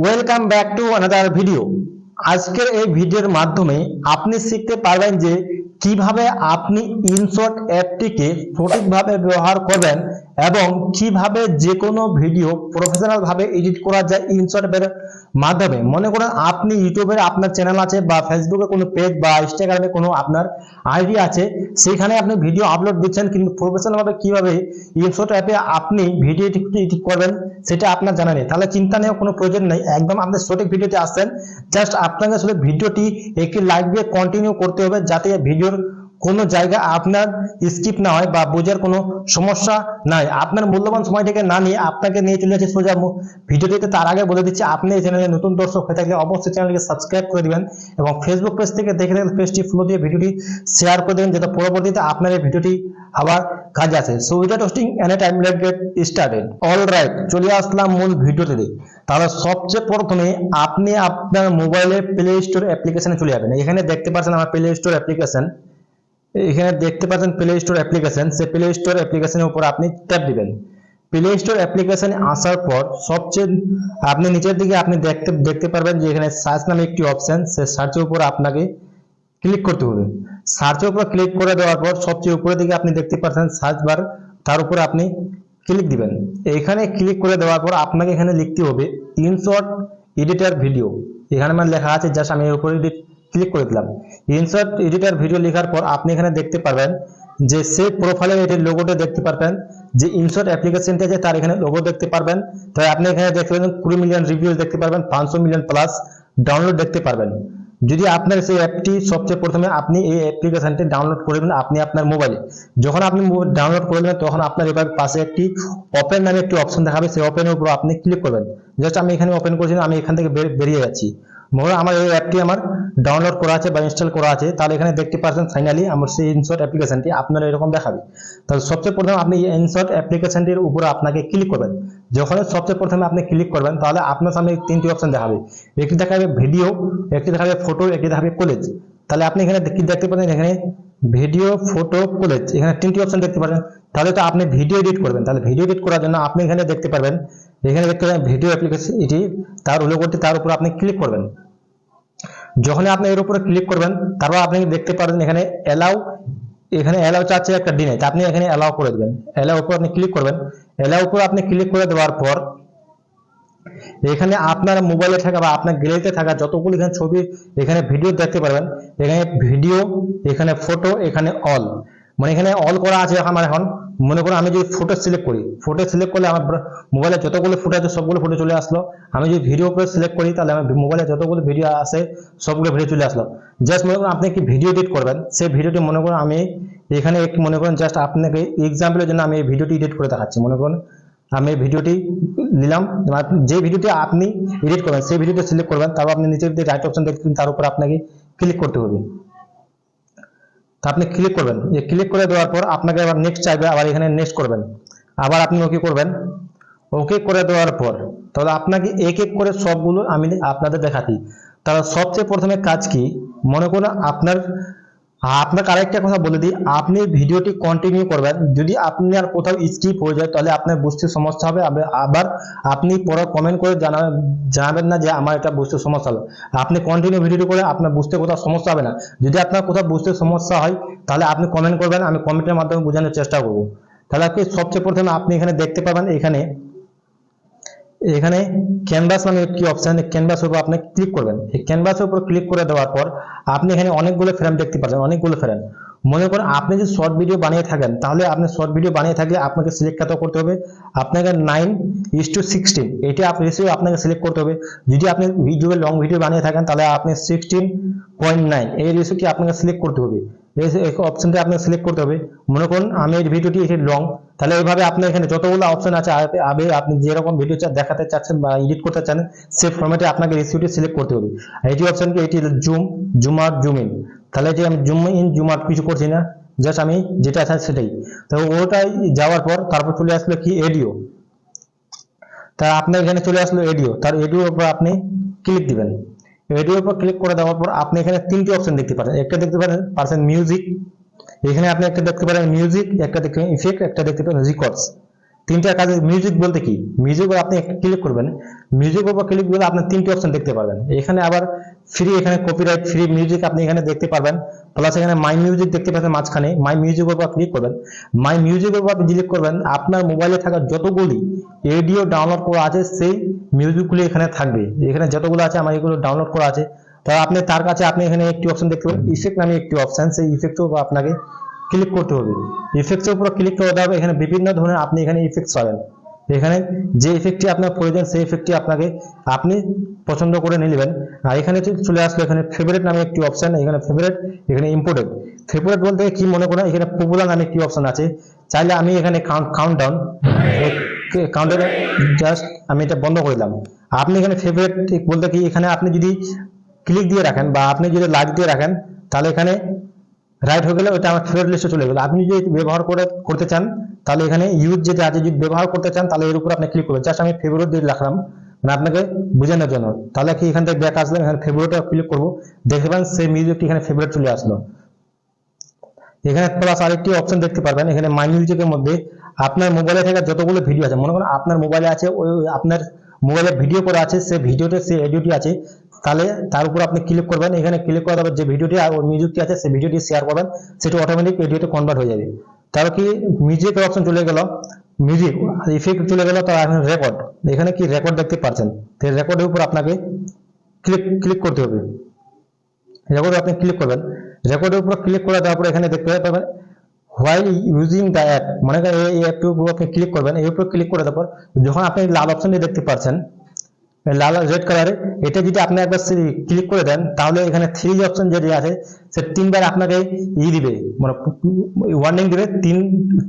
Welcome back to another video আজকের এই ভিডিওর মাধ্যমে আপনি শিখতে পারবেন যে কীভাবে আপনি ইনশর্ট অ্যাপটিকে সঠিকভাবে ব্যবহার করবেন এবং কীভাবে যে কোনো ভিডিও প্রফেশনাল ভাবে এডিট করা যায় ইনশর্ট অ্যাপের মাধ্যমে। মনে করেন, আপনি ইউটিউবে আপনার চ্যানেল আছে বা ফেসবুকে কোনো পেজ বা ইনস্টাগ্রামে কোনো আপনার আইডি আছে, সেখানে আপনি ভিডিও আপলোড দিচ্ছেন, কিন্তু প্রফেশনাল ভাবে কীভাবে ইনশর্ট অ্যাপে আপনি ভিডিও এডিট করবেন, সেটা আপনার জানা নেই। তাহলে চিন্তা নেওয়ার কোনো প্রয়োজন নেই। একদম আপনি সঠিক ভিডিওতে আসছেন। জাস্ট আপনাকে শুধু ভিডিওটি একটি লাইভ দিয়ে কন্টিনিউ করতে হবে, যাতে ভিডিওর কোনো জায়গা আপনার স্কিপ না হয় বা বোঝার কোনো সমস্যা নাই। আপনার মূল্যবান সময়টাকে না নিয়ে আপনাকে নিয়ে চলে যাচ্ছে সোজা ভিডিওটিতে তার আগে বলে দিচ্ছি, আপনি এই চ্যানেলে নতুন দর্শক হয়ে থাকলে অবশ্যই চ্যানেলকে সাবস্ক্রাইব করে দিবেন এবং ফেসবুক পেজ থেকে দেখে থাকলে পেজটি ফলো দিয়ে ভিডিওটি শেয়ার করে দেবেন যাতে পরবর্তীতে আপনার এই ভিডিওটি আবার কাজে আসে। So without hosting any time let get started all right চলে আসলাম মূল ভিডিওতে। তাহলে সবচেয়ে প্রথমে আপনি আপনার মোবাইলে প্লে স্টোর অ্যাপ্লিকেশনে চলে যাবেন। এখানে দেখতে পাচ্ছেন আমার প্লে স্টোর অ্যাপ্লিকেশন এখানে দেখতে পাচ্ছেন প্লে স্টোর অ্যাপ্লিকেশন সে প্লে স্টোর অ্যাপ্লিকেশনের উপর আপনি ট্যাপ দিবেন। প্লে স্টোর অ্যাপ্লিকেশনে আসার পর সবচেয়ে আপনি নিচের দিকে আপনি দেখতে দেখতে পারবেন যে এখানে সার্চ নামে একটি অপশন সেই সার্চের উপর আপনাকে ক্লিক করতে হবে। সার্চের উপর ক্লিক করে দেওয়ার পর সবচেয়ে উপরের দিকে আপনি দেখতে পাচ্ছেন সার্চ বার তার উপর আপনি ক্লিক দিবেন। এখানে ক্লিক করে দেওয়ার পর আপনাকে এখানে লিখতে হবে ইনশর্ট এডিটর ভিডিও এখানে আমার লেখা আছে জাস্ট আমি এর উপরে ক্লিক করে দিলাম। ইনশর্ট এডিটর ভিডিও লেখার পর আপনি এখানে দেখতে পারবেন যে সেভ প্রোফাইলের এটির লোগোটা দেখতে পারবেন, যে ইনশর্ট অ্যাপ্লিকেশনটা আছে তার এখানে লোগো দেখতে পারবেন। তাই আপনি এখানে দেখতে পাবেন কুড়ি মিলিয়ন রিভিউ দেখতে পারবেন, পাঁচশো মিলিয়ন প্লাস ডাউনলোড দেখতে পারবেন। যদি আপনার সেই অ্যাপটি সবচেয়ে প্রথমে আপনি এই অ্যাপ্লিকেশনটি ডাউনলোড করবেন আপনি আপনার মোবাইলে যখন আপনি ডাউনলোড করে নেবেন তখন আপনার এবার পাশে একটি ওপেন নামে একটি অপশন দেখাবে, সেই ওপেনের উপর আপনি ক্লিক করবেন। জাস্ট আমি এখানে ওপেন করেছি আমি এখান থেকে বেরিয়ে যাচ্ছি। মনে আমার এই অ্যাপটি আমার ডাউনলোড করা আছে বা ইনস্টল করা আছে, তাহলে এখানে দেখতে পাচ্ছেন ফাইনালি আমার সেই ইনশর্ট অ্যাপ্লিকেশনটি আপনারা এরকম দেখাবে। তাহলে সবচেয়ে প্রথম আপনি এই ইনশর্ট অ্যাপ্লিকেশনটির উপরে আপনাকে ক্লিক করবেন। যখন সবচেয়ে প্রথমে আপনি ক্লিক করবেন, তাহলে আপনার সামনে তিনটি অপশন দেখাবে। একটি দেখাবে ভিডিও একটি দেখাবে ফটো একটি দেখাবে কলেজ তাহলে আপনি এখানে দেখতে পাচ্ছেন এখানে ভিডিও ফটো কলেজ এখানে তিনটি অপশন দেখতে পারেন। তাহলে তো আপনি ভিডিও এডিট করবেন। তাহলে ভিডিও এডিট করার জন্য আপনি এখানে দেখতে পারবেন, এখানে দেখতে পাবেন ভিডিও অ্যাপ্লিকেশন এটি, তার লোগোটি তার উপর আপনি ক্লিক করবেন। যখন আপনি এর উপরে ক্লিক করবেন, তারপর আপনি দেখতে পারেন এখানে অ্যালাউ এখানে অ্যালাউ চাচ্ছে একটা তা আপনি এখানে অ্যালাউ করে দেবেন। অ্যালাউ উপর আপনি ক্লিক করবেন। অ্যালাউ উপর আপনি ক্লিক করে দেওয়ার পর এখানে আপনার মোবাইলে থাকা বা আপনার গ্যালারিতে থাকা যতগুলো এখানে ছবি, এখানে ভিডিও দেখতে পারবেন। এখানে ভিডিও এখানে ফটো এখানে অল মানে এখানে অল করা আছে আমার এখন মনে করুন আমি যদি ফটো সিলেক্ট করি ফটো সিলেক্ট করলে আমার মোবাইলে যতগুলো ফটো আছে সবগুলো ফটো চলে আসলো। আমি যদি ভিডিও করে সিলেক্ট করি, তাহলে আমার মোবাইলে যতগুলো ভিডিও আসে সবগুলো ভিডিও চলে আসলো। জাস্ট মনে করুন আপনি কি ভিডিও এডিট করবেন। সেই ভিডিওটি মনে করুন আমি এখানে একটি, মনে করুন জাস্ট আপনাকে এক্সাম্পলের জন্য আমি এই ভিডিওটি এডিট করে দেখাচ্ছি। মনে করুন আমি ভিডিওটি নিলাম। যে ভিডিওটি আপনি এডিট করবেন, সেই ভিডিওটি সিলেক্ট করবেন, তারপর আপনি নিচের দিকে রাইট অপশন দেখবেন তার উপর আপনাকে ক্লিক করতে হবে। তা আপনি ক্লিক করবেন। এই ক্লিক করে দেওয়ার পর আপনাকে আবার নেক্সট চাইবে, আবার এখানে নেক্সট করবেন। আবার আপনি ওকে করবেন। ওকে করে দেওয়ার পর, তাহলে আপনাকে এক এক করে সবগুলো আমি আপনাদের দেখাতি তাহলে সবচেয়ে প্রথমে কাজ কি? মনে করুন আপনার আপনাকে আরেকটা কথা বলে দিই। আপনি ভিডিওটি কন্টিনিউ করবেন। যদি আপনি আর কোথাও স্কিপ হয়ে যায়, তাহলে আপনার বুঝতে সমস্যা হবে। আবে- আবার আপনি পরে কমেন্ট করে জানাবেন জানাবেন না যে আমার এটা বুঝতে সমস্যা হলো আপনি কন্টিনিউ ভিডিওটি করে আপনার বুঝতে কোথাও সমস্যা হবে না। যদি আপনার কোথাও বুঝতে সমস্যা হয়, তাহলে আপনি কমেন্ট করবেন। আমি কমেন্টের মাধ্যমে বোঝানোর চেষ্টা করব। তাহলে আপনি সবচেয়ে প্রথমে আপনি এখানে দেখতে পাবেন, এখানে এখানে ক্যানভাস নামে একটি অপশন ক্যানভাসের উপর আপনি ক্লিক করবেন। এই ক্যানভাসের উপর ক্লিক করে দেওয়ার পর আপনি এখানে অনেকগুলো ফ্রেম দেখতে পাচ্ছেন অনেকগুলো ফ্রেম মনে করেন আপনি যদি শর্ট ভিডিও বানিয়ে থাকেন, তাহলে আপনি শর্ট ভিডিও বানিয়ে থাকলে আপনাকে সিলেক্ট কত করতে হবে? আপনাকে নাইন ইস টু সিক্সটিন এটি রেশিও আপনাকে সিলেক্ট করতে হবে। যদি আপনি ভিডিও লং ভিডিও বানিয়ে থাকেন, তাহলে আপনি সিক্সটিন পয়েন্ট নাইন এই রেশিওটি আপনাকে সিলেক্ট করতে হবে। এই অপশনটি আপনাকে সিলেক্ট করতে হবে। মনে করুন আমি এই ভিডিওটি এটি লং তাহলে এইভাবে আপনি এখানে যতগুলো অপশন আছে, আবে আপনি যেরকম ভিডিও দেখাতে চাচ্ছেন বা এডিট করতে চান সেই ফরম্যাটে আপনাকে রেসিপিটি সিলেক্ট করতে হবে। এটি অপশন কি? এটি zoom zoom out zoom in তাহলে এটি আমি জুম ইন জুম আউট কিছু করছি না জাস্ট আমি যেটা আছে সেটাই। তো ওটাই যাওয়ার পর তারপর চলে আসলো কি? এডিও তা আপনার এখানে চলে আসলো এডিও তার এডিওর উপর আপনি ক্লিক দিবেন। এডিওর উপর ক্লিক করে দেওয়ার পর আপনি এখানে তিনটি অপশন দেখতে পারেন। একটা দেখতে পারেন, পারছেন মিউজিক এখানে আপনি একটা দেখতে পারেন মিউজিক একটা দেখতে ইফেক্ট একটা দেখতে পারেন রেকর্ডস তিনটা কাজে মিউজিক বলতে কি? মিউজিক আপনি ক্লিক করবেন। মিউজিক উপর ক্লিক করলে আপনি তিনটি অপশন দেখতে পারবেন। এখানে আবার ফ্রি এখানে কপিরাইট ফ্রি মিউজিক আপনি এখানে দেখতে পারবেন। প্লাস এখানে মাই মিউজিক দেখতে পাচ্ছেন মাঝখানে। মাই মিউজিক উপর ক্লিক করবেন। মাই মিউজিক উপর আপনি ক্লিক করবেন। আপনার মোবাইলে থাকা যতগুলি এডিও ডাউনলোড করা আছে, সেই মিউজিকগুলি এখানে থাকবে। এখানে যতগুলো আছে, আমার এগুলো ডাউনলোড করা আছে। তো আপনি তার কাছে আপনি এখানে একটি অপশন দেখতে পাবেন। ইফেক্ট নামে একটি অপশন সেই ইফেক্টের উপর আপনাকে ক্লিক করতে হবে। ইফেক্টসের উপর ক্লিক করতে হবে এখানে বিভিন্ন ধরনের আপনি এখানে ইফেক্টস পাবেন। এখানে যে ইফেক্টটি আপনার প্রয়োজন, সেই ইফেক্টটি আপনাকে আপনি পছন্দ করে নেবেন আর এখানে চলে আসলো এখানে ফেভারিট নামে একটি অপশন এখানে ফেভারিট এখানে ইম্পোর্টেড ফেভারিট বলতে কি মনে করেন? এখানে পপুলার নামে একটি অপশন আছে। চাইলে আমি এখানে কাউন্ট ডাউন কাউন্টারে জাস্ট আমি এটা বন্ধ করে দিলাম। আপনি এখানে ফেভারিট বলতে কি? এখানে আপনি যদি ক্লিক দিয়ে রাখেন বা আপনি যদি লাইক দিয়ে রাখেন, তাহলে এখানে রাইট হয়ে গেলে ওটা আমার ফেভারিট লিস্টে চলে গেল। আপনি যদি ব্যবহার করে, করতে চান, তাহলে এখানে ইউজ যেটা আছে যদি ব্যবহার করতে চান, তাহলে এর উপর আপনি ক্লিক করবেন। জাস্ট আমি ফেভারিট দিয়ে রাখলাম মানে আপনাকে বোঝানোর জন্য। তাহলে কি এখান থেকে ব্যাক আসলেন এখানে ফেভারিটে ক্লিক করব। দেখবেন সেই মিউজিকটি এখানে ফেভারিট চলে আসলো। এখানে প্লাস আরেকটি অপশন দেখতে পারবেন। এখানে মাই মিউজিকের মধ্যে আপনার মোবাইলে থাকা যতগুলো ভিডিও আছে, মনে করেন আপনার মোবাইলে আছে, ওই আপনার মোবাইলে ভিডিও করা আছে সেই ভিডিওতে সেই অডিওটি আছে তাহলে তার উপর আপনি ক্লিক করবেন। এখানে ক্লিক করার পর যে ভিডিওটি মিউজিকটি আছে, সেই ভিডিওটি শেয়ার করবেন। সেটি অটোমেটিক ভিডিওতে কনভার্ট হয়ে যাবে। তাহলে কি মিউজিকের অপশন চলে গেল? মিউজিক ইফেক্ট চলে গেল তো এখন রেকর্ড এখানে কি রেকর্ড দেখতে পাচ্ছেন? তো রেকর্ডের উপর আপনাকে ক্লিক ক্লিক করতে হবে। রেকর্ডে আপনি ক্লিক করবেন। রেকর্ডের উপর ক্লিক করে দেওয়ার পর এখানে দেখতে পাবেন হোয়াইল ইউজিং দ্য অ্যাপ মনে করেন এই অ্যাপটির উপর আপনি ক্লিক করবেন। এই উপর ক্লিক করে দেওয়ার পর যখন আপনি লাল অপশনটি দেখতে পাচ্ছেন লাল রেড কালারে এটা যদি আপনি একবার ক্লিক করে দেন, তাহলে এখানে থ্রি অপশন যেটি আছে, সে তিনবার আপনাকে ই দিবে। মানে ওয়ার্নিং দিবে, তিন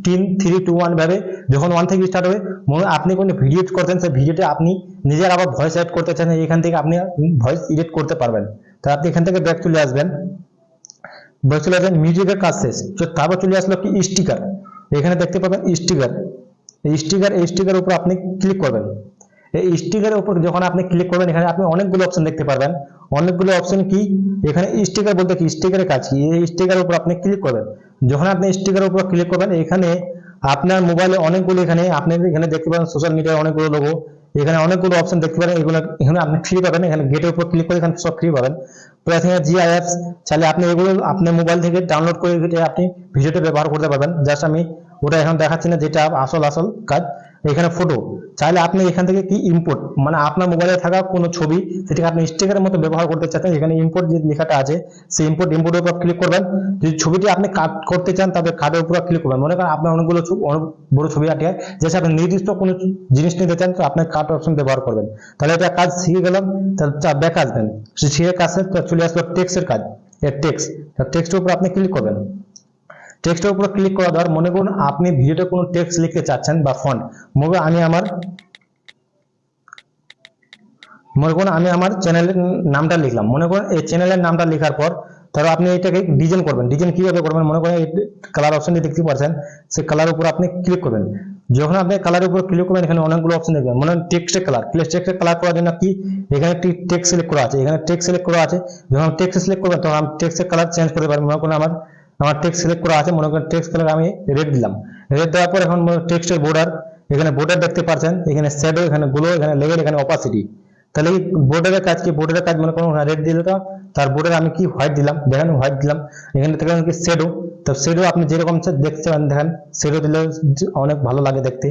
তিন থ্রি টু ওয়ান ভাবে যখন ওয়ান থেকে স্টার্ট হবে, মনে আপনি কোনো ভিডিও করছেন, সেই ভিডিওতে আপনি নিজের আবার ভয়েস এড করতে চান, এখান থেকে আপনি ভয়েস এডিট করতে পারবেন। তো আপনি এখান থেকে ব্যাক চলে আসবেন। ব্যাক চলে আসবেন মিউজিকের কাজ শেষ। তারপর চলে আসলো কি স্টিকার এখানে দেখতে পাবেন স্টিকার এই স্টিকার এই স্টিকার উপর আপনি ক্লিক করবেন। এই স্টিকারের উপর যখন আপনি ক্লিক করবেন, এখানে আপনি অনেকগুলো অপশন দেখতে পারবেন। অনেকগুলো অপশন কি? এখানে স্টিকার বলতে কি? স্টিকারের কাজ কি? এই স্টিকারের উপর আপনি ক্লিক করবেন। যখন আপনি স্টিকারের উপর ক্লিক করবেন, এখানে আপনার মোবাইলে অনেকগুলো এখানে, আপনি এখানে দেখতে পাবেন সোশ্যাল মিডিয়ার অনেকগুলো লোগো এখানে অনেকগুলো অপশন দেখতে পারেন এগুলো এখানে আপনি ফ্রি পাবেন। এখানে গেটের উপর ক্লিক করে এখানে সব ফ্রি পাবেন। প্লাস এখানে জিআই অ্যাপস চাইলে আপনি এগুলো আপনার মোবাইল থেকে ডাউনলোড করে আপনি ভিডিওটা ব্যবহার করতে পারবেন। জাস্ট আমি ওটা এখন দেখাচ্ছি না, যেটা আসল আসল কাজ। এখানে ফটো চাইলে আপনি এখান থেকে কি ইম্পোর্ট মানে আপনার মোবাইলে থাকা কোনো ছবি সেটাকে আপনি স্টিকারের মতো ব্যবহার করতে চাচ্ছেন এখানে ইম্পোর্ট যে লেখাটা আছে সেই ইম্পোর্ট ইম্পোর্টের উপর ক্লিক করবেন। যদি ছবিটি আপনি কাট করতে চান তবে কার্ডের উপর ক্লিক করবেন। মনে করেন আপনার অনেকগুলো অনেক বড় ছবি আছে। যেসব আপনি নির্দিষ্ট কোনো জিনিস নিতে চান তো আপনি কার্ড অপশন ব্যবহার করবেন। তাহলে এটা কাজ শিখে গেলাম। তাহলে ব্যাক আসবেন শিখে কাজ শেষ, তো চলে আসলো টেক্সটের কাজ। এর টেক্স টেক্সটের উপর আপনি ক্লিক করবেন। টেক্সটের উপর ক্লিক করা দেওয়ার মনে করুন আপনি ভিডিওতে কোনো টেক্সট লিখতে চাচ্ছেন বা ফন্ট মনে আমি আমার মনে করুন আমি আমার চ্যানেলের নামটা লিখলাম। মনে করুন এই চ্যানেলের নামটা লেখার পর তারপর আপনি এটাকে ডিজাইন করবেন। ডিজাইন কীভাবে করবেন? মনে করেন কালার অপশনটি দেখতে পাচ্ছেন। সেই কালার উপর আপনি ক্লিক করবেন। যখন আপনি কালারের উপর ক্লিক করবেন, এখানে অনেকগুলো অপশন দেখবেন। মনে হয় টেক্সটের কালার টেক্সটের কালার করার জন্য কি? এখানে একটি টেক্সট সিলেক্ট করা আছে। এখানে টেক্সট সিলেক্ট করা আছে। যখন টেক্সট সিলেক্ট করবেন, তখন আমি টেক্সটের কালার চেঞ্জ করতে পারবেন মনে করুন আমার আমার টেক্সট সিলেক্ট করা আছে, মনে করেন টেক্সট কালার আমি রেড দিলাম। রেড দেওয়ার পর এখন টেক্সটের বর্ডার এখানে বর্ডার দেখতে পাচ্ছেন, এখানে শ্যাডো এখানে গ্লো এখানে লেভেল এখানে অপাসিটি তাহলে এই বোর্ডারের কাজ কি? বোর্ডারের কাজ মনে করুন রেড দিলে তো, তার বোর্ডার আমি কি হোয়াইট দিলাম? দেখেন হোয়াইট দিলাম। এখানে থেকে কি শেডো তো শেডো আপনি যেরকম দেখতে পারেন দেখেন শেডো দিলে অনেক ভালো লাগে দেখতে।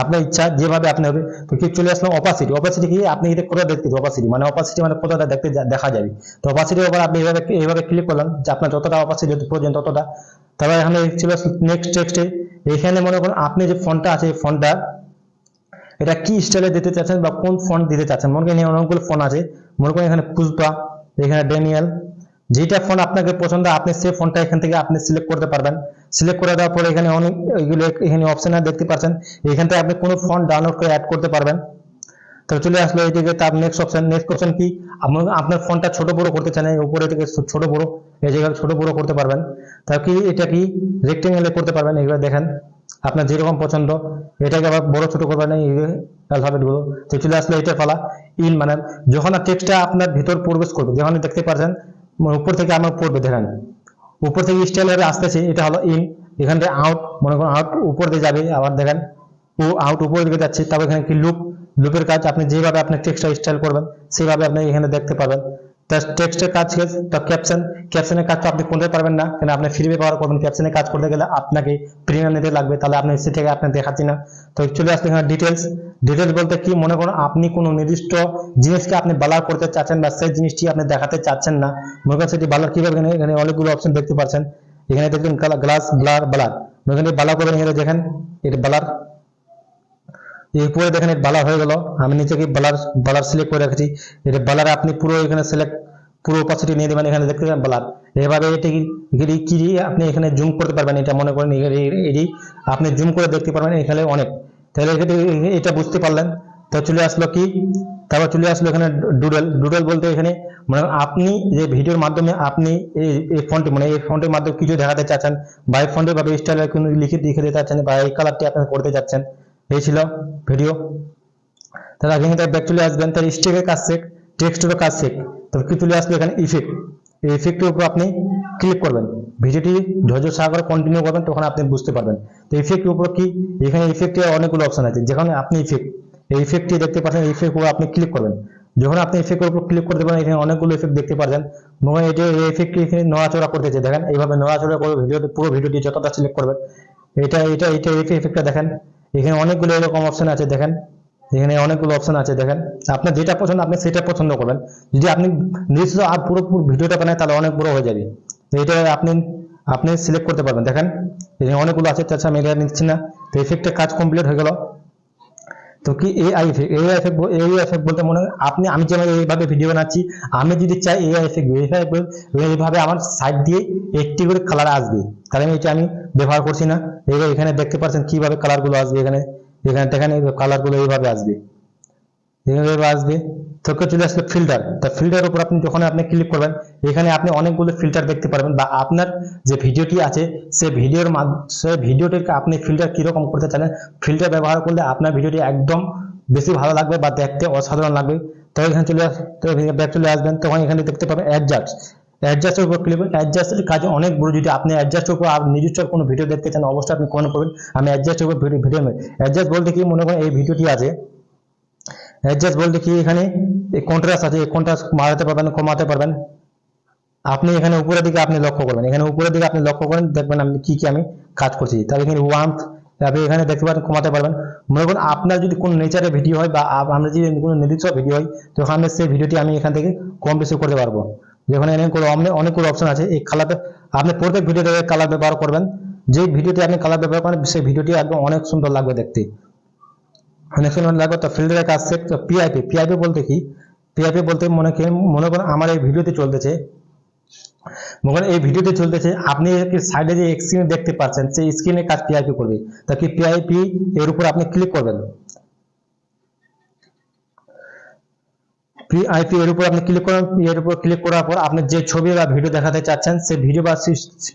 আপনার ইচ্ছা যেভাবে আপনি হবে, তো কি চলে আসলাম অপাসিটি অপাসিটি কি? আপনি এটা করে দেখতে অপাসিটি মানে অপাসিটি মানে কতটা দেখতে দেখা যাবে। তো অপাসিটির উপর আপনি এইভাবে এইভাবে ক্লিক করলেন যে আপনার যতটা অপাসিটি প্রয়োজন ততটা। তারপর এখানে চলে আসলো নেক্সট টেক্সটে এখানে মনে করুন আপনি যে ফোনটা আছে, এই ফোনটা, এটা কি স্টাইলে দিতে চাচ্ছেন বা কোন ফন্ট দিতে চাচ্ছেন? মনে করেন অনেকগুলো ফোন আছে। মনে করেন এখানে পুষ্পা, এখানে ড্যানিয়েল যেটা ফোন আপনাকে পছন্দ, আপনি সেই ফোনটা এখান থেকে আপনি সিলেক্ট করতে পারবেন। সিলেক্ট করে দেওয়ার পরে এখানে অনেক এগুলো এখানে অপশন দেখতে পাচ্ছেন। এখান থেকে আপনি কোনো ফোন ডাউনলোড করে অ্যাড করতে পারবেন। তো চলে আসলো এইদিকে তার নেক্সট অপশন নেক্সট অপশন কি? আপনার ফোনটা ছোট বড় করতে চান, এই উপরে থেকে ছোট বড়, এই জায়গায় ছোট বড় করতে পারবেন। তা কি, এটা কি? রেক্টেঙ্গেলে করতে পারবেন, এগুলো দেখেন। আপনার যেরকম পছন্দ, এটাকে আবার বড় ছোট করবেন, এই অ্যালফাবেটগুলো। তো চলে আসলো এটা পালা ইন মানে যখন টেক্সটটা আপনার ভিতর প্রবেশ করবে, যখন দেখতে পাচ্ছেন উপর থেকে আমার পড়বে দেখেন উপর থেকে স্টাইল হবে আসতেছে, এটা হলো ইন এখান থেকে আউট মনে করুন আউট উপর দিয়ে যাবে, আবার দেখেন, ও আউট উপর দিকে যাচ্ছে, তারপর এখানে কি লুপ লুপের কাজ, আপনি যেভাবে আপনার টেক্সটটা স্টাইল করবেন, সেভাবে আপনি এখানে দেখতে পাবেন টেক্সটের কাজ? ক্যাপশন ক্যাপশনের কাজ তো আপনি করতে পারবেন না। কারণ আপনি ফ্রি ব্যবহার করবেন ক্যাপশনের কাজ করতে গেলে আপনাকে প্রিমিয়াম নিতে লাগবে, তাহলে আপনি সে থেকে আপনি দেখাচ্ছি না। তো চলে আসলে এখানে ডিটেলস ডিটেলস বলতে কি, মনে করুন আপনি কোনো নির্দিষ্ট জিনিসকে আপনি বালার করতে চাচ্ছেন বা সেই জিনিসটি আপনি দেখাতে চাচ্ছেন না। মনে করেন সেটি বালার কীভাবে এখানে এখানে অনেকগুলো অপশন দেখতে পাচ্ছেন। এখানে দেখবেন গ্লাস ব্লার বালার এখানে বালা করবেন এখানে দেখেন, এটা বালার এরপরে দেখেন বালার হয়ে গেল। আমি নিচে কি বালার বালার সিলেক্ট করে রেখেছি। এটা বালার আপনি পুরো এখানে সিলেক্ট পুরো অপাসিটি নিয়ে দেবেন, এখানে দেখতে বালার। এভাবে এটি কি আপনি এখানে জুম করতে পারবেন, এটা মনে করেন এটি আপনি জুম করে দেখতে পারবেন এখানে অনেক। তাহলে এটা বুঝতে পারলেন। তো চলে আসলো কি, তারপর চলে আসলো এখানে ডুডল ডুডল বলতে এখানে মানে আপনি যে ভিডিওর মাধ্যমে আপনি এই ফন্টে মানে এই ফন্টের মাধ্যমে কিছু দেখাতে চাচ্ছেন বা এই ফন্টের ভাবে স্টাইলে কোনো লিখে লিখে দিতে চাচ্ছেন বা এই কালারটি আপনি করতে যাচ্ছেন এই ভিডিও তাহলে আগে এখানে ব্যাক চলে আসবেন তার স্টেকের কাজ শেখ টেক্সটেরও কাজ শেখ। তবে কি চলে আসবে এখানে ইফেক্ট এই ইফেক্টের উপর আপনি ক্লিক করবেন। ভিডিওটি ধৈর্য সহকারে কন্টিনিউ করবেন, তখন আপনি বুঝতে পারবেন। তো ইফেক্টের উপর কি? এখানে ইফেক্টের অনেকগুলো অপশন আছে, যেখানে আপনি ইফেক্ট এই ইফেক্টটি দেখতে পাচ্ছেন ইফেক্ট উপর আপনি ক্লিক করবেন। যখন আপনি ইফেক্টের উপর ক্লিক করতে পারেন, এখানে অনেকগুলো ইফেক্ট দেখতে পারবেন। এবং এটি এই ইফেক্টটি এখানে নড়াচড়া করতেছে দেখেন, এইভাবে নড়াচড়া করে ভিডিওটি পুরো ভিডিওটি যতটা সিলেক্ট করবেন, এটা এটা এটা এই ইফেক্টটা দেখেন। এখানে অনেকগুলো এরকম অপশন আছে, দেখেন। এখানে অনেকগুলো অপশন আছে, দেখেন। আপনার যেটা পছন্দ, আপনি সেটা পছন্দ করবেন। যদি আপনি নিশ্চিত আর পুরোপুরি পুরো ভিডিওটা বানায়, তাহলে অনেক বড় হয়ে যাবে। এটা আপনি আপনি সিলেক্ট করতে পারবেন। দেখেন, এখানে অনেকগুলো আছে, তাছাড়া আমি এটা নিচ্ছি না। তো এফেক্টের কাজ কমপ্লিট হয়ে গেল। তো কি AI effect AI effect AI effect বলতে মনে আপনি, আমি যেমন এইভাবে ভিডিও বানাচ্ছি, আমি যদি চাই এআই এফেক্ট এইভাবে আমার সাইড দিয়ে একটি করে কালার আসবে। তাহলে আমি এটা আমি ব্যবহার করছি না। এবার এখানে দেখতে পাচ্ছেন কীভাবে কালারগুলো আসবে এখানে। এখানে দেখেন এই কালারগুলো এইভাবে আসবে। এইভাবে আসবে তোকে চলে আসবে ফিল্টার তা ফিল্টার উপর আপনি যখন আপনি ক্লিক করবেন, এখানে আপনি অনেকগুলো ফিল্টার দেখতে পারবেন বা আপনার যে ভিডিওটি আছে, সে ভিডিওর সে ভিডিওটিকে আপনি ফিল্টার কীরকম করতে চান ফিল্টার ব্যবহার করলে আপনার ভিডিওটি একদম বেশি ভালো লাগবে বা দেখতে অসাধারণ লাগবে। তো এখানে চলে তো ব্যাক চলে আসবেন, তখন এখানে দেখতে পাবেন অ্যাডজাস্ট অ্যাডজাস্টের উপর ক্লিক করবেন। অ্যাডজাস্টের কাজ অনেক বড় যদি আপনি অ্যাডজাস্টের উপর আর নিজস্ব কোনো ভিডিও দেখতে চান, অবশ্যই আপনি কমেন্ট করবেন। আমি অ্যাডজাস্টের উপর ভিডিও ভিডিও অ্যাডজাস্ট বলতে কি, মনে করেন এই ভিডিওটি আছে অ্যাডজাস্ট বলতে কি এখানে কন্ট্রাস্ট আছে এই কন্ট্রাস্ট বাড়াতে পারবেন, কমাতে পারবেন। আপনি এখানে উপরের দিকে আপনি লক্ষ্য করবেন। এখানে উপরের দিকে আপনি লক্ষ্য করেন, দেখবেন আমি কি কি আমি কাজ করছি। তাহলে এখানে ওয়ার্মথ আপনি এখানে দেখতে পারেন, কমাতে পারবেন। মনে করুন, আপনার যদি কোনো নেচারের ভিডিও হয় বা আমরা যদি কোনো নির্দিষ্ট ভিডিও হয় তখন আমি সেই ভিডিওটি আমি এখান থেকে কম বেশি করতে পারব। যেখানে অনেক- অনেকগুলো অপশন আছে, এই কালার আপনি প্রত্যেক ভিডিওতে কালার ব্যবহার করবেন। যে ভিডিওটি আপনি কালার ব্যবহার করেন, সেই ভিডিওটি একদম অনেক সুন্দর লাগবে দেখতে। অনেক সুন্দর লাগবে তো ফিল্টারের কাজ সেট পিআইপি পিআইপি বলতে কি? পিআইপি বলতে মনে করেন মনে করেন আমার এই ভিডিওতে চলতেছে। মনে এই ভিডিওতে চলতেছে, আপনি সাইডে যে স্ক্রিনে দেখতে পাচ্ছেন, সেই স্ক্রিনে কাজ পিআইপি করবে। তা কি পিআইপি এর উপর আপনি ক্লিক করবেন? পিআইপি এর উপর আপনি ক্লিক করেন এর উপর ক্লিক করার পর আপনি যে ছবি বা ভিডিও দেখাতে চাচ্ছেন, সেই ভিডিও বা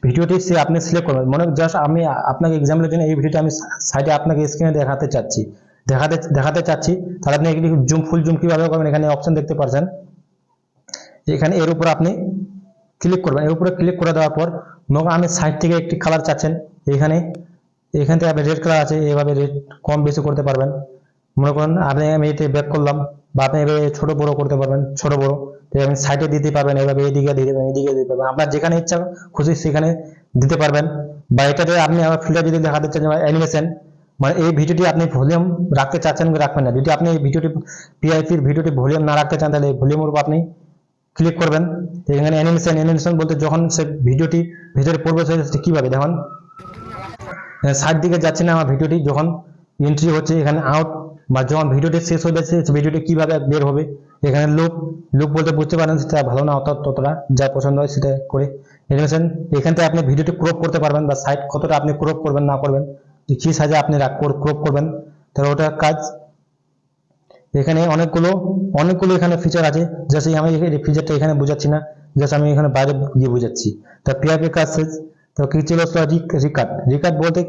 ভিডিওটি সে আপনি সিলেক্ট করবেন। মনে জাস্ট আমি আপনাকে এক্সাম্পলের জন্য এই ভিডিওটা আমি সাইডে আপনাকে স্ক্রিনে দেখাতে চাচ্ছি। দেখাতে দেখাতে চাচ্ছি, তাহলে আপনি এগুলি জুম ফুল জুম কীভাবে করবেন, এখানে অপশন দেখতে পাচ্ছেন এখানে এর উপর আপনি ক্লিক করবেন। এর উপরে ক্লিক করে দেওয়ার পর করুন আমি সাইড থেকে একটি কালার চাচ্ছেন। এখানে, এখান থেকে আপনি রেড কালার আছে, এভাবে রেড কম বেশি করতে পারবেন। মনে করেন, আপনি আমি এতে ব্যাক করলাম, বা আপনি এভাবে ছোট বড় করতে পারবেন, ছোট বড়। আপনি সাইডে দিতে পারবেন, এভাবে এইদিকে দিতে পারবেন এইদিকে দিতে পারবেন। আপনার যেখানে ইচ্ছা খুশি সেখানে দিতে পারবেন। বা এটাতে আপনি আবার ফিল্টার যদি দেখাতে চান অ্যানিমেশন মানে এই ভিডিওটি আপনি ভলিউম রাখতে চাচ্ছেন রাখবেন না? যদি আপনি এই ভিডিওটি পিআইপির ভিডিওটি ভলিউম না রাখতে চান, তাহলে এই ভলিউমের উপর আপনি ক্লিক করবেন। এখানে অ্যানিমেশন অ্যানিমেশন বলতে যখন সে ভিডিওটি ভিতরে পড়বে সে কীভাবে? দেখুন। সাইড দিকে যাচ্ছে না আমার ভিডিওটি, যখন এন্ট্রি হচ্ছে, এখানে আউট বা যখন ভিডিওটি শেষ হয়ে যাচ্ছে ভিডিওটি কীভাবে বের হবে? এখানে লুপ লুপ বলতে বুঝতে পারেন সেটা ভালো না, অত ততটা যা পছন্দ হয় সেটা করে। অ্যানিমেশন এখান থেকে আপনি ভিডিওটি ক্রপ করতে পারবেন, বা সাইড কতটা আপনি ক্রপ করবেন, না করবেন। কি সাইজে আপনি ক্রপ করবেন, তাহলে ওটা কাজ এখানে অনেকগুলো অনেকগুলো এখানে ফিচার আছে। জাস্ট আমি এই ফিচারটা এখানে বোঝাচ্ছি না জাস্ট আমি এখানে বাইরে গিয়ে বোঝাচ্ছি। তা পিআইপি কাজ শেষ তো কি ছিল রিকার্ড রিকার্ড বলতে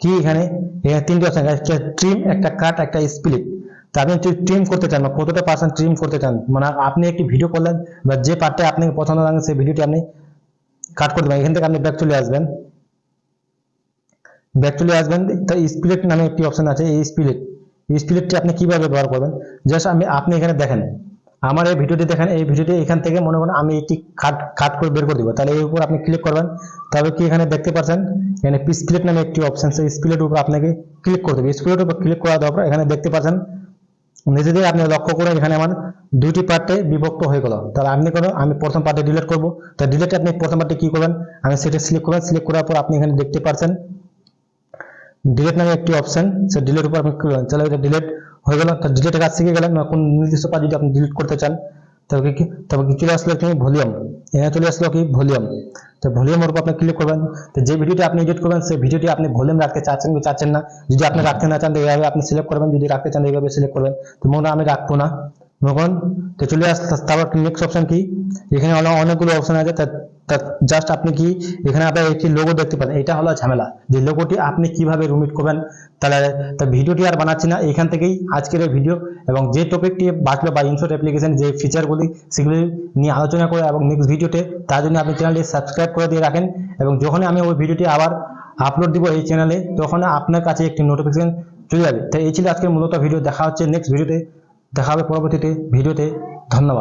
কি এখানে? এখানে তিনটে অপশন একটা ট্রিম একটা কাট একটা স্প্লিট তা আপনি ট্রিম করতে চান বা কতটা পার্সেন্ট ট্রিম করতে চান মানে আপনি একটি ভিডিও করলেন বা যে পার্টটা আপনাকে পছন্দ লাগে সেই ভিডিওটি আপনি কাট করতে পারেন এখান থেকে আপনি ব্যাক চলে আসবেন। ব্যাক চলে আসবেন, তো স্প্লিট নামে একটি অপশন আছে, এই স্প্লিট এই স্প্লিটটি আপনি কীভাবে ব্যবহার করবেন? জাস্ট আমি, আপনি এখানে দেখেন। আমার এই ভিডিওটি দেখেন, এই ভিডিওটি এখান থেকে মনে করেন আমি এটি কাট কাট করে বের করে দিব। তাহলে এর উপর আপনি ক্লিক করবেন। তবে কি এখানে দেখতে পাচ্ছেন? এখানে স্প্লিট নামে একটি অপশন সেই স্প্লিটের উপর আপনাকে ক্লিক করতে হবে। স্প্লিটের উপর ক্লিক করা দেওয়ার পর এখানে দেখতে পাচ্ছেন, নিজেদের আপনি লক্ষ্য করে এখানে আমার দুইটি পার্টে বিভক্ত হয়ে গেল। তাহলে আপনি কোনো, আমি প্রথম পার্টে ডিলিট করব। তো ডিলিটে আপনি প্রথম পার্টে কি করবেন? আমি সেটা সিলেক্ট করবেন। সিলেক্ট করার পর আপনি এখানে দেখতে পাচ্ছেন ডিলিট নামে একটি অপশন সে ডিলিট উপর আপনি। তাহলে এটা ডিলিট হয়ে গেল। তো ডিলিট কাজ শিখে গেলেন কোন নির্দিষ্ট কাজ যদি আপনি ডিলিট করতে চান, তবে কি তবে কি চলে আসলো কি? ভলিউম এখানে চলে আসলো কি? ভলিউম তো ভলিউমের উপর আপনি ক্লিক করবেন। তো যে ভিডিওটি আপনি এডিট করবেন, সেই ভিডিওটি আপনি ভলিউম রাখতে চাচ্ছেন কি চাচ্ছেন না? যদি আপনি রাখতে না চান এইভাবে আপনি সিলেক্ট করবেন। যদি রাখতে চান এইভাবে সিলেক্ট করবেন। তো মনে আমি রাখব না। মনে তো চলে তারপর নেক্সট অপশন কি? এখানে অনেকগুলো অপশন আছে জাস্ট আপনি কি, এখানে আপনার একটি লোগো দেখতে পারেন, এটা হলো ঝামেলা। যে লোগোটি আপনি কীভাবে রুমিট করবেন, তাহলে, তা ভিডিওটি আর বানাচ্ছি না এখান থেকেই আজকের এই ভিডিও এবং যে টপিকটি বাঁচলো বা ইনশর্ট অ্যাপ্লিকেশন যে ফিচারগুলি সেগুলি নিয়ে আলোচনা করে, এবং নেক্সট ভিডিওতে তার জন্য আপনি চ্যানেলটি সাবস্ক্রাইব করে দিয়ে রাখেন, এবং যখনই আমি ওই ভিডিওটি আবার আপলোড দিব এই চ্যানেলে তখন আপনার কাছে একটি নোটিফিকেশন চলে যাবে। তাই এই ছিল আজকের মূলত ভিডিও দেখা হচ্ছে নেক্সট ভিডিওতে দেখা হবে পরবর্তীতে ভিডিওতে। ধন্যবাদ।